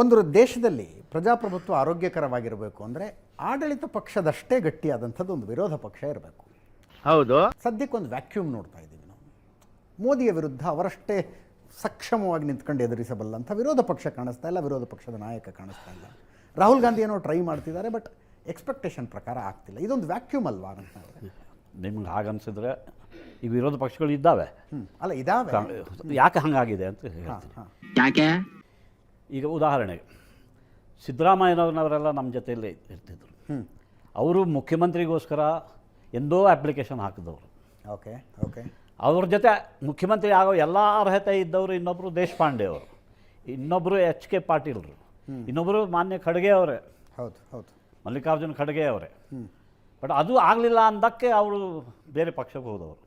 ಒಂದು ದೇಶದಲ್ಲಿ ಪ್ರಜಾಪ್ರಭುತ್ವ ಆರೋಗ್ಯಕರವಾಗಿರಬೇಕು ಅಂದರೆ ಆಡಳಿತ ಪಕ್ಷದಷ್ಟೇ ಗಟ್ಟಿಯಾದಂಥದ್ದು ಒಂದು ವಿರೋಧ ಪಕ್ಷ ಇರಬೇಕು. ಹೌದು. ಸದ್ಯಕ್ಕೊಂದು ವ್ಯಾಕ್ಯೂಮ್ ನೋಡ್ತಾ ಇದ್ದೀವಿ ನಾವು. ಮೋದಿಯ ವಿರುದ್ಧ ಅವರಷ್ಟೇ ಸಕ್ಷಮವಾಗಿ ನಿಂತ್ಕೊಂಡು ಎದುರಿಸಬಲ್ಲಂಥ ವಿರೋಧ ಪಕ್ಷ ಕಾಣಿಸ್ತಾ ಇಲ್ಲ ವಿರೋಧ ಪಕ್ಷದ ನಾಯಕ ಕಾಣಿಸ್ತಾ ಇಲ್ಲ. ರಾಹುಲ್ ಗಾಂಧಿ ಏನೋ ಟ್ರೈ ಮಾಡ್ತಿದ್ದಾರೆ ಬಟ್ ಎಕ್ಸ್ಪೆಕ್ಟೇಷನ್ ಪ್ರಕಾರ ಆಗ್ತಿಲ್ಲ. ಇದೊಂದು ವ್ಯಾಕ್ಯೂಮ್ ಅಲ್ವಾ ಅಂತ ನಿಮ್ಗೆ ಹಾಗನ್ಸಿದ್ರೆ ಈ ವಿರೋಧ ಪಕ್ಷಗಳು ಇದ್ದಾವೆ. ಅಲ್ಲ ಇದಾವೆ. ಯಾಕೆ ಹಂಗಾಗಿದೆ ಅಂತ ಹೇಳ್ತೀನಿ. ಯಾಕೆ? ಈಗ ಉದಾಹರಣೆಗೆ ಸಿದ್ದರಾಮಯ್ಯನವ್ರನ್ನವರೆಲ್ಲ ನಮ್ಮ ಜೊತೆಯಲ್ಲೇ ಇರ್ತಿದ್ರು. ಅವರು ಮುಖ್ಯಮಂತ್ರಿಗೋಸ್ಕರ ಎಂದೋ ಅಪ್ಲಿಕೇಶನ್ ಹಾಕಿದವರು. Okay okay. ಅವ್ರ ಜೊತೆ ಮುಖ್ಯಮಂತ್ರಿ ಆಗೋ ಎಲ್ಲ ಅರ್ಹತೆ ಇದ್ದವರು ಇನ್ನೊಬ್ಬರು ದೇಶಪಾಂಡೆ ಅವರು. ಇನ್ನೊಬ್ಬರು ಎಚ್ ಕೆ ಪಾಟೀಲ್ರು ಇನ್ನೊಬ್ಬರು ಮಾನ್ಯ ಖಡ್ಗೆ ಅವರೇ. ಹೌದು ಹೌದು. ಮಲ್ಲಿಕಾರ್ಜುನ ಖಡ್ಗೆ ಅವರೇ. ಬಟ್ ಅದು ಆಗಲಿಲ್ಲ ಅಂದಕ್ಕೆ ಅವರು ಬೇರೆ ಪಕ್ಷಕ್ಕೆ ಹೋದವರು.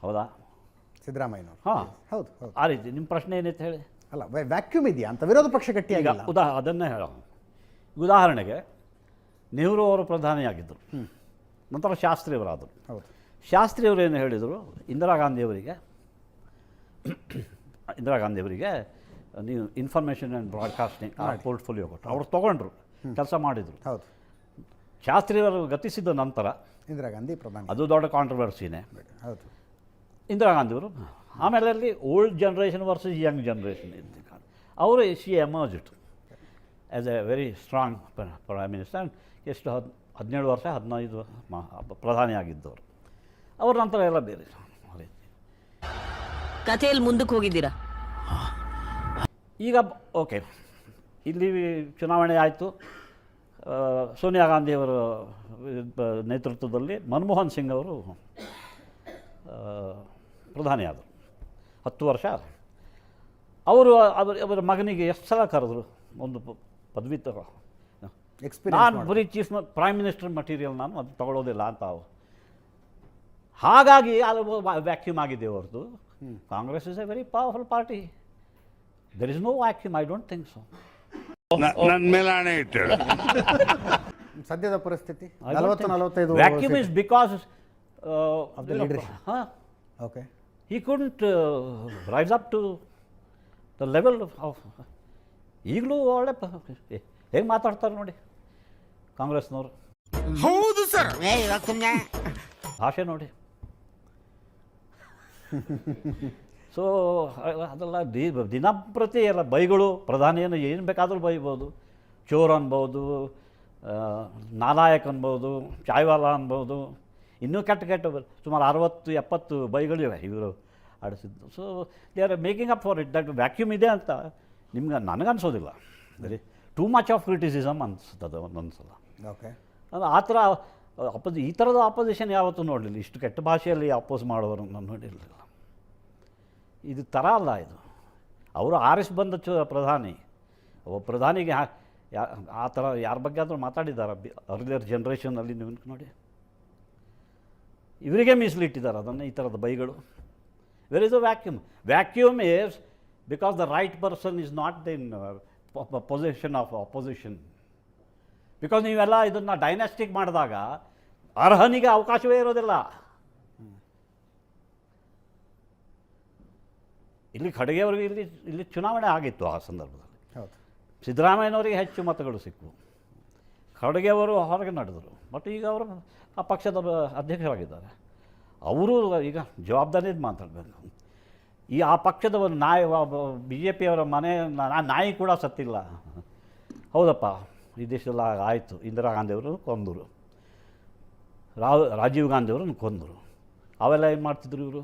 ಹೌದಾ? ಸಿದ್ದರಾಮಯ್ಯನವರು. ಹಾಂ. ಹೌದು ಹೌದು. ಆ ರೀತಿ ನಿಮ್ಮ ಪ್ರಶ್ನೆ ಏನಿತ್ತು ಹೇಳಿ? ಅಲ್ಲ ವ್ಯಾಕ್ಯೂಮ್ ಇದೆಯಾ? ಅಂತ ವಿರೋಧ ಪಕ್ಷ ಈಗ ಉದಾಹ ಉದಾ ಅದನ್ನೇ ಹೇಳೋ ಉದಾಹರಣೆಗೆ ನೆಹರು ಅವರು ಪ್ರಧಾನಿಯಾಗಿದ್ದರು. ನಂತರ ಶಾಸ್ತ್ರಿಯವರಾದರು. ಹೌದು. ಶಾಸ್ತ್ರಿಯವರು ಏನು ಹೇಳಿದರು? ಇಂದಿರಾ ಗಾಂಧಿಯವರಿಗೆ ಇಂದಿರಾ ಗಾಂಧಿಯವರಿಗೆ ನೀವು ಇನ್ಫಾರ್ಮೇಷನ್ ಆ್ಯಂಡ್ ಬ್ರಾಡ್ಕಾಸ್ಟಿಂಗ್ ಪೋರ್ಟ್ಫೋಲಿಯೋ ಕೊಟ್ಟರು. ಅವರು ತೊಗೊಂಡ್ರು ಕೆಲಸ ಮಾಡಿದರು. ಹೌದು. ಶಾಸ್ತ್ರಿಯವರು ಗತಿಸಿದ ನಂತರ ಇಂದಿರಾ ಗಾಂಧಿ ಪ್ರಧಾನಿ. ಅದು ದೊಡ್ಡ ಕಾಂಟ್ರವರ್ಸಿನೇ ಹೌದು. ಇಂದಿರಾ ಗಾಂಧಿಯವರು ಆಮೇಲೆ ಅಲ್ಲಿ old generation versus young generation ಅವರು she it as a very strong prime minister ಎಷ್ಟು ಹದ್ ಹದಿನೇಳು ವರ್ಷ ಹದಿನೈದು ಪ್ರಧಾನಿ ಆಗಿದ್ದವರು. ಅವ್ರ ನಂತರ ಎಲ್ಲ ಬೇರೆ. ಕಥೆಯಲ್ಲಿ ಮುಂದಕ್ಕೆ ಹೋಗಿದ್ದೀರಾ? ಈಗ ಓಕೆ ಇಲ್ಲಿ ಚುನಾವಣೆ ಆಯಿತು. ಸೋನಿಯಾ ಗಾಂಧಿಯವರ ನೇತೃತ್ವದಲ್ಲಿ ಮನಮೋಹನ್ ಸಿಂಗ್ ಅವರು ಪ್ರಧಾನಿಯಾದರು. ಪ್ರಧಾನಿ ಆದರು ಹತ್ತು ವರ್ಷ. ಅವರು ಅವರ ಅವರ ಮಗನಿಗೆ ಎಷ್ಟು ಸಲ ಕರೆದ್ರು? ಒಂದು ಪದವಿ ತಗೋ. ಎಕ್ಸ್ಪೀರಿಯನ್ಸ್ ನಾನು ಬರೀ ಚೀಫ್ ಪ್ರೈಮ್ ಮಿನಿಸ್ಟರ್ ಮಟೀರಿಯಲ್ ನಾನು ಅದು ತಗೊಳ್ಳೋದಿಲ್ಲ ಅಂತ ಅವು. ಹಾಗಾಗಿ ಅದು ವ್ಯಾಕ್ಯೂಮ್ ಆಗಿದೆ ಹೊರತು Congress is a very powerful party there is no vacuum I don't think so ನನ್ನ ಸದ್ಯದ ಪರಿಸ್ಥಿತಿ? ನಲವತ್ತು ನಲವತ್ತೈದು vacuum is because Of the leadership. ಹಾಂ? Okay he couldn't uh, rise up to the level of ಈಗಲೂ ಒಳ್ಳೆ ಹೇಗೆ ಮಾತಾಡ್ತಾರೆ ನೋಡಿ ಕಾಂಗ್ರೆಸ್ನವರು. ಹೌದು ಸರ್. ಭಾಷೆ ನೋಡಿ. ಸೊ ಅದೆಲ್ಲ ದಿ ದಿನಂಪ್ರತಿ ಎಲ್ಲ ಬೈಗಳು ಪ್ರಧಾನಿಯನ್ನು ಏನು ಬೇಕಾದರೂ ಬೈಬೋದು. ಚೋರ್ ಅನ್ಬೋದು ನಾಲಾಯಕ್ ಅನ್ಬೋದು ಚಾಯ್ವಾಲ ಅನ್ಬೋದು. ಇನ್ನೂ ಕೆಟ್ಟ ಕೆಟ್ಟ ಸುಮಾರು ಅರವತ್ತು ಎಪ್ಪತ್ತು ಬೈಗಳಿವೆ ಇವರು ಆಡಿಸಿದ್ದು. So they are making up for it that vacuum ಇದೆ ಅಂತ ನಿಮ್ಗೆ ನನಗನ್ಸೋದಿಲ್ಲ. ಬರೀ ಟೂ ಮಚ್ ಆಫ್ ಕ್ರಿಟಿಸಿಸಮ್ ಅನಿಸ್ತದೆ ಒಂದೊಂದು ಸಲ ಓಕೆ ಅದು ಆ ಥರ ಅಪೋಸಿ ಈ ಥರದ ಆಪೋಸಿಷನ್ ಯಾವತ್ತೂ ನೋಡಲಿಲ್ಲ. ಇಷ್ಟು ಕೆಟ್ಟ ಭಾಷೆಯಲ್ಲಿ ಅಪೋಸ್ ಮಾಡೋರು ನಾನು ನೋಡಿರಲಿಲ್ಲ. ಇದು ಥರ ಅಲ್ಲ ಇದು. ಅವರು ಆರಿಸ್ ಬಂದ ಚ ಪ್ರಧಾನಿ. ಒಬ್ಬ ಪ್ರಧಾನಿಗೆ ಯಾ- ಆ ಥರ ಯಾರ ಬಗ್ಗೆ ಆದರೂ ಮಾತಾಡಿದ್ದಾರೆ? ಅರ್ಲಿಯರ್ ಜನ್ರೇಷನಲ್ಲಿ ನೀವು ನೋಡಿ. ಇವರಿಗೆ ಮೀಸಲಿಟ್ಟಿದ್ದಾರೆ ಅದನ್ನು ಈ ಥರದ ಬೈಗಳು. Where is a vacuum vacuum is because the right person is not in position of opposition because ನೀವೆಲ್ಲ ಇದನ್ನು ಡೈನಾಸ್ಟಿಕ್ ಮಾಡಿದಾಗ ಅರ್ಹನಿಗೆ ಅವಕಾಶವೇ ಇರೋದಿಲ್ಲ. ಇಲ್ಲಿ ಖಡ್ಗೆಯವರಿಗೆ ಇಲ್ಲಿ ಇಲ್ಲಿ ಚುನಾವಣೆ ಆಗಿತ್ತು ಆ ಸಂದರ್ಭದಲ್ಲಿ. ಸಿದ್ದರಾಮಯ್ಯನವರಿಗೆ ಹೆಚ್ಚು ಮತಗಳು ಸಿಕ್ಕವು ಖಡ್ಗೆಯವರು ಹೊರಗೆ ನಡೆದರು. ಬಟ್ ಈಗ ಅವರು ಆ ಪಕ್ಷದ ಅಧ್ಯಕ್ಷರಾಗಿದ್ದಾರೆ. ಅವರು ಈಗ ಜವಾಬ್ದಾರಿಯಿಂದ ಮಾತಾಡಬೇಕು. ಈ ಆ ಪಕ್ಷದ ಒಂದು ನಾಯಿ ಬಿ ಜೆ ಪಿಯವರ ಮನೆ ನಾಯಿ ಕೂಡ ಸತ್ತಿಲ್ಲ. ಹೌದಪ್ಪ, ಈ ದೇಶದಲ್ಲಿ ಆಯಿತು. ಇಂದಿರಾ ಗಾಂಧಿಯವರು ಕೊಂದರು. ರಾವ್, ರಾಜೀವ್ ಗಾಂಧಿಯವ್ರನ್ನ ಕೊಂದರು. ಅವೆಲ್ಲ ಏನು ಮಾಡ್ತಿದ್ರು ಇವರು?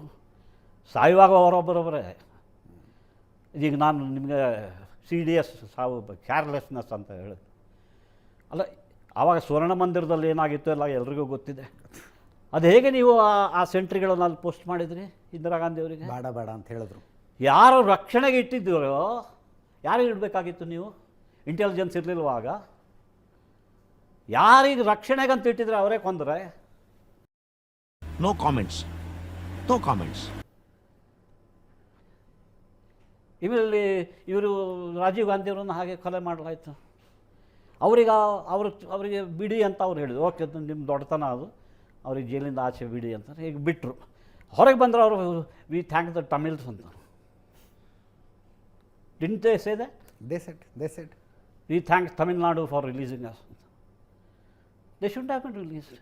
ಸಾಯುವಾಗ ಅವರೊಬ್ಬರೊಬ್ಬರೇ. ಈಗ ನಾನು ನಿಮಗೆ ಸಿ ಡಿ ಎಸ್ ಸಾವು ಕೇರ್ಲೆಸ್ನೆಸ್ ಅಂತ ಹೇಳಿ. ಅಲ್ಲ ಆವಾಗ ಸ್ವರ್ಣ ಮಂದಿರದಲ್ಲಿ ಏನಾಗಿತ್ತು ಎಲ್ಲ ಎಲ್ರಿಗೂ ಗೊತ್ತಿದೆ. ಅದು ಹೇಗೆ ನೀವು ಆ- ಆ ಸೆಂಟ್ರಿಗಳನ್ನು ಅಲ್ಲಿ ಪೋಸ್ಟ್ ಮಾಡಿದ್ರಿ ಇಂದಿರಾ ಗಾಂಧಿ ಅವರಿಗೆ? ಬೇಡ ಬೇಡ ಅಂತ ಹೇಳಿದ್ರು. ಯಾರು ರಕ್ಷಣೆಗೆ ಇಟ್ಟಿದ್ದೀರೋ ಯಾರಿಗೆ ಇಡಬೇಕಾಗಿತ್ತು ನೀವು? ಇಂಟೆಲಿಜೆನ್ಸ್ ಇರಲಿಲ್ವಾಗ? ಯಾರಿಗೆ ರಕ್ಷಣೆಗಂತ ಇಟ್ಟಿದ್ರೆ ಅವರೇ ಕೊಂದರೆ? ನೋ ಕಾಮೆಂಟ್ಸ್ ನೋ ಕಾಮೆಂಟ್ಸ್ ಇವರಲ್ಲಿ ಇವರು ರಾಜೀವ್ ಗಾಂಧಿಯವರನ್ನು ಹಾಗೆ ಕೊಲೆ ಮಾಡಲಾಯಿತು. ಅವ್ರಿಗೆ ಅವ್ರ ಅವರಿಗೆ ಬಿಡಿ ಅಂತ ಅವ್ರು ಹೇಳಿದ್ರು. ಓಕೆ ನಿಮ್ಮ ದೊಡ್ಡತನ ಅದು. ಅವ್ರಿಗೆ ಜೈಲಿಂದ ಆಚೆ ಬಿಡಿ ಅಂತ ಈಗ ಬಿಟ್ಟರು ಹೊರಗೆ ಬಂದರು ಅವರು ವಿ ಥ್ಯಾಂಕ್ ದ ತಮಿಳ್ಸ್ ಅಂತ. Didn't say they they said they said We thank Tamil Nadu for releasing us. They shouldn't have been released.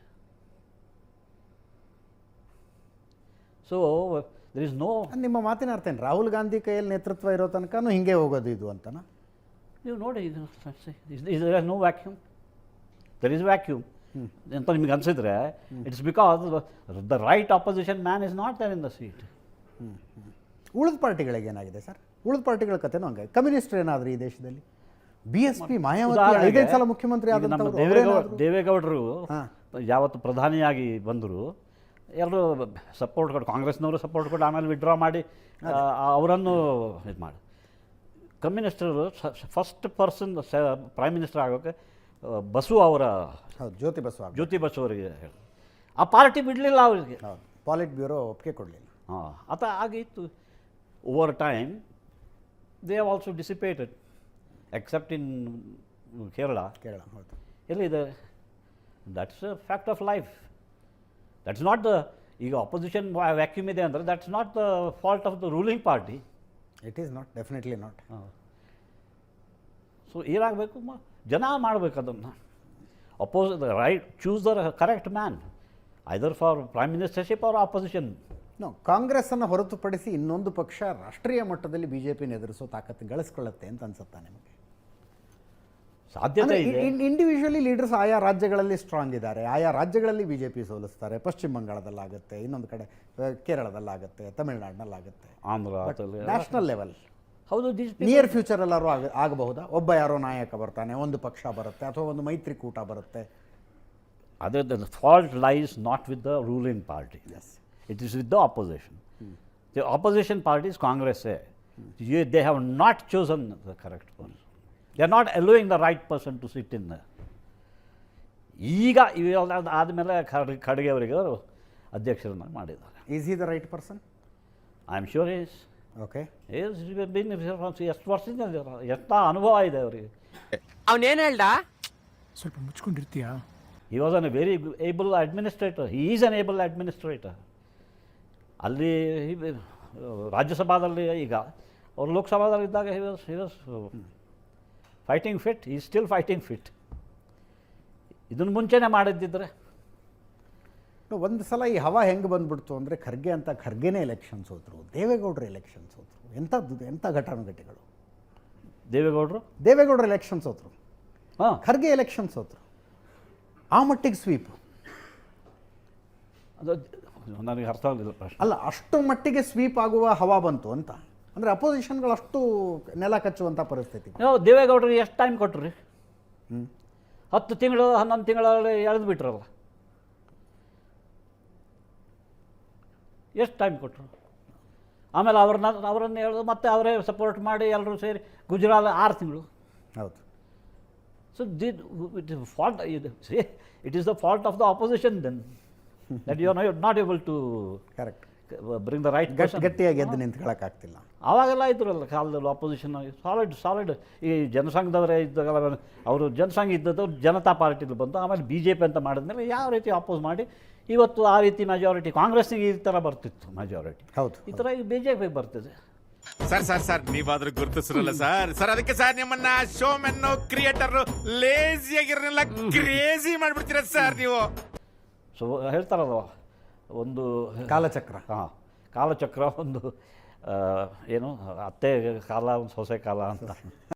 So, uh, there is no, ನಿಮ್ಮ ಮಾತಿನ ಅರ್ಥ ಏನು? ರಾಹುಲ್ ಗಾಂಧಿ ಕೈಯಲ್ಲಿ ನೇತೃತ್ವ ಇರೋ ತನಕನೂ ಹಿಂಗೆ ಹೋಗೋದು ಇದು ಅಂತನಾ? You ನೋಡಿ ಇದು is no vacuum there There vacuum. ಅಂತ ನಿಮಗೆ ಅನಿಸಿದ್ರೆ it's because the right opposition man is not there in the seat ಉಳಿದ ಪಾರ್ಟಿಗಳಿಗೆ ಏನಾಗಿದೆ ಸರ್? ಉಳಿದ ಪಾರ್ಟಿಗಳ ಕಥೆನೂ ಹಂಗೆ. ಕಮ್ಯುನಿಸ್ಟ್ ಏನಾದರೂ ಈ ದೇಶದಲ್ಲಿ? ಬಿ ಎಸ್ ಪಿ ಮಾಯಾವತಿ ಐದೈದು ಸಲ ಮುಖ್ಯಮಂತ್ರಿ ಆದ ದೇವೇಗೌಡರು. ಯಾವತ್ತು ಪ್ರಧಾನಿಯಾಗಿ ಬಂದರು ಎಲ್ಲರೂ ಸಪೋರ್ಟ್ ಕೊಟ್ಟು ಕಾಂಗ್ರೆಸ್ನವರು ಸಪೋರ್ಟ್ ಕೊಟ್ಟು ಆಮೇಲೆ ವಿಡ್ರಾ ಮಾಡಿ ಅವರನ್ನು ಇದು ಮಾಡಿ ಕಮ್ಯುನಿಸ್ಟರು ಫಸ್ಟ್ ಪರ್ಸನ್ ಪ್ರೈಮ್ ಮಿನಿಸ್ಟರ್ ಆಗೋಕ್ಕೆ ಆ, ಬಸು ಅವರ ಹೌದು ಜ್ಯೋತಿ ಬಸವ ಜ್ಯೋತಿ ಬಸು ಅವರಿಗೆ ಹೇಳಿ. ಆ ಪಾರ್ಟಿ ಬಿಡಲಿಲ್ಲ ಅವರಿಗೆ. ಹೌದು ಪಾಲಿಟ್ ಬ್ಯೂರೋ ಒಪ್ಪಿಗೆ ಕೊಡಲಿಲ್ಲ. ಹಾಂ ಅತ ಆಗಿತ್ತು. Over time they have also dissipated except in Kerala Kerala ಹೌದು. ಎಲ್ಲಿದೆ that's a fact of life that's not the ಈಗ ಅಪೋಸಿಷನ್ ವ್ಯಾಕ್ಯೂಮ್ ಇದೆ ಅಂದರೆ that's not the fault of the ruling party it is not definitely not so ಏನಾಗಬೇಕು ಮ ಜನ ಮಾಡಬೇಕು ಅದನ್ನು. Oppose the right choose the correct man either for prime ministership or opposition no ಕಾಂಗ್ರೆಸ್ಸನ್ನು ಹೊರತುಪಡಿಸಿ ಇನ್ನೊಂದು ಪಕ್ಷ ರಾಷ್ಟ್ರೀಯ ಮಟ್ಟದಲ್ಲಿ ಬಿ ಜೆ ಪಿನ ಎದುರಿಸೋ ತಾಕತ್ತು ಗಳಿಸ್ಕೊಳ್ಳುತ್ತೆ ಅಂತ ಅನ್ಸುತ್ತಾ ನಿಮಗೆ? ಸಾಧ್ಯತೆ ಇದೆ. ಇಂಡಿವಿಜುವಲಿ ಲೀಡರ್ಸ್ ಆಯಾ ರಾಜ್ಯಗಳಲ್ಲಿ ಸ್ಟ್ರಾಂಗ್ ಇದ್ದಾರೆ. ಆಯಾ ರಾಜ್ಯಗಳಲ್ಲಿ ಬಿ ಜೆ ಪಿ ಸೋಲಿಸ್ತಾರೆ. ಪಶ್ಚಿಮ ಬಂಗಾಳದಲ್ಲಾಗುತ್ತೆ ಇನ್ನೊಂದು ಕಡೆ ಕೇರಳದಲ್ಲಾಗುತ್ತೆ ತಮಿಳುನಾಡಿನಲ್ಲಾಗುತ್ತೆ. ಆಂಧ್ರ ನ್ಯಾಷನಲ್ ಲೆವೆಲ್ ಹೌದು ದೀಸ್ ನಿಯರ್ ಫ್ಯೂಚರ್ ಎಲ್ಲರೂ ಆಗ ಆಗಬಹುದಾ? ಒಬ್ಬ ಯಾರೋ ನಾಯಕ ಬರ್ತಾನೆ ಒಂದು ಪಕ್ಷ ಬರುತ್ತೆ ಅಥವಾ ಒಂದು ಮೈತ್ರಿಕೂಟ ಬರುತ್ತೆ. Other than the fault lies party with it ruling it is with the opposition the opposition parties ಕಾಂಗ್ರೆಸ್ಸೇ they have not chosen the correct not chosen or not allowing the right person to sit in person to sit in. there. ಈಗ ಇವೆಲ್ಲ ಆದಮೇಲೆ ಖಡ್ ಖಡ್ಗೆ ಅವರಿಗೆ ಅವರು ಅಧ್ಯಕ್ಷರನ್ನ ಮಾಡಿದ್ದಾರೆ. Is he the right person I am sure is okay is been ಎಷ್ಟು ವರ್ಷದಿಂದ ಎಷ್ಟ ಅನುಭವ ಇದೆ ಅವರಿಗೆ? ಅವನೇನು ಹೇಳ್ದ? ಸ್ವಲ್ಪ ಮುಚ್ಕೊಂಡಿರ್ತೀಯ? He was an very able administrator administrator. Is an able administrator administrator. ಅಲ್ಲಿ he- ರಾಜ್ಯಸಭಾದಲ್ಲಿ ಈಗ ಅವರು ಲೋಕಸಭಾದಲ್ಲಿ ಇದ್ದಾಗ he was he was fighting fit he still fighting fit ಇದನ್ನು ಮುಂಚೆನೇ ಮಾಡಿದ್ದಿದ್ರೆ. ಒಂದು ಸಲ ಈ ಹವಾ ಹೆಂಗೆ ಬಂದ್ಬಿಡ್ತು ಅಂದರೆ ಖರ್ಗೆ ಅಂತ ಖರ್ಗೆನೇ ಎಲೆಕ್ಷನ್ಸ್ ಹೋದರು ದೇವೇಗೌಡರು ಎಲೆಕ್ಷನ್ಸ್ ಸೋತರು ಎಂಥದ್ದು ಎಂಥ ಘಟಾನುಘಟಿಗಳು ದೇವೇಗೌಡರು? ದೇವೇಗೌಡರು ಎಲೆಕ್ಷನ್ಸ್ ಸೋತರು. ಹಾಂ. ಖರ್ಗೆ ಎಲೆಕ್ಷನ್ಸ್ ಸೋತರು. ಆ ಮಟ್ಟಿಗೆ ಸ್ವೀಪ್ ಅದು ನನಗೆ ಅರ್ಥ ಆಗಲಿಲ್ಲ ಪ್ರಶ್ನೆ. ಅಲ್ಲ ಅಷ್ಟು ಮಟ್ಟಿಗೆ ಸ್ವೀಪ್ ಆಗುವ ಹವಾ ಬಂತು ಅಂತ. ಅಂದರೆ ಅಪೋಸಿಷನ್ಗಳು ಅಷ್ಟು ನೆಲ ಕಚ್ಚುವಂಥ ಪರಿಸ್ಥಿತಿ. ನಾವು ದೇವೇಗೌಡರಿಗೆ ಎಷ್ಟು ಟೈಮ್ ಕೊಟ್ರಿ? ಹತ್ತು ತಿಂಗಳು ಹನ್ನೊಂದು ತಿಂಗಳಲ್ಲಿ ಎಳೆದು ಬಿಟ್ರಲ್ಲ. ಎಷ್ಟು ಟೈಮ್ ಕೊಟ್ಟರು ಆಮೇಲೆ ಅವ್ರನ್ನ ಅವರನ್ನು ಎಳೆದು ಮತ್ತೆ ಅವರೇ ಸಪೋರ್ಟ್ ಮಾಡಿ ಎಲ್ಲರೂ ಸೇರಿ ಗುಜರಾತ್ ಆರು ತಿಂಗಳು. ಹೌದು. So the it is fault it is the fault of the opposition then that you are not able to correct bring the right ಗಟ್ಟಿ ಗಟ್ಟಿಯಾಗಿ ಎದ್ದು ನಿಂತ್ಕೊಳ್ಳೋಕ್ಕಾಗ್ತಿಲ್ಲ ಆವಾಗೆಲ್ಲ ಇದ್ರಲ್ಲ ಕಾಲದಲ್ಲಿ ಆಪೋಸಿಷನ್ ಸಾಲಿಡ್ ಸಾಲಿಡ್ ಈ ಜನಸಂಘದವರೇ ಇದ್ದಾಗಲ್ಲ ಅವರು ಜನಸಂಘ ಇದ್ದದ್ದು ಜನತಾ ಪಾರ್ಟಿಲಿ ಬಂತು ಆಮೇಲೆ ಬಿ ಜೆ ಪಿ ಅಂತ ಮಾಡಿದ್ಮೇಲೆ ಯಾವ ರೀತಿ ಅಪೋಸ್ ಮಾಡಿ ಇವತ್ತು ಆ ರೀತಿ ಮೆಜಾರಿಟಿ ಕಾಂಗ್ರೆಸ್ಸಿಗೆ ಈ ಥರ ಬರ್ತಿತ್ತು ಮೆಜಾರಿಟಿ ಹೌದು. ಈ ಥರ ಈಗ ಬಿ ಜೆ ಪಿ ಬರ್ತಿದೆ. ಸರ್ ಸರ್ ಸರ್ ನೀವಾದ್ರೂ ಗುರುತಿಸಿರಲ್ಲ ಸರ್. ಸರ್ ಅದಕ್ಕೆ ಸರ್ ನಿಮ್ಮನ್ನ ಶೋ ಮೆನ್ ಕ್ರಿಯೇಟರ್ ಲೇಜಿ ಆಗಿರಲಿಲ್ಲ ಕ್ರೇಜಿ ಮಾಡ್ಬಿಡ್ತೀರ ಸರ್ ನೀವು? ಸೊ ಹೇಳ್ತಾರಲ್ವ? ಒಂದು ಕಾಲಚಕ್ರ. ಹಾಂ ಕಾಲಚಕ್ರ ಒಂದು ಏನು ಅತ್ತೆ ಕಾಲ ಒಂದು ಸೊಸೆ ಕಾಲ ಅಂತ.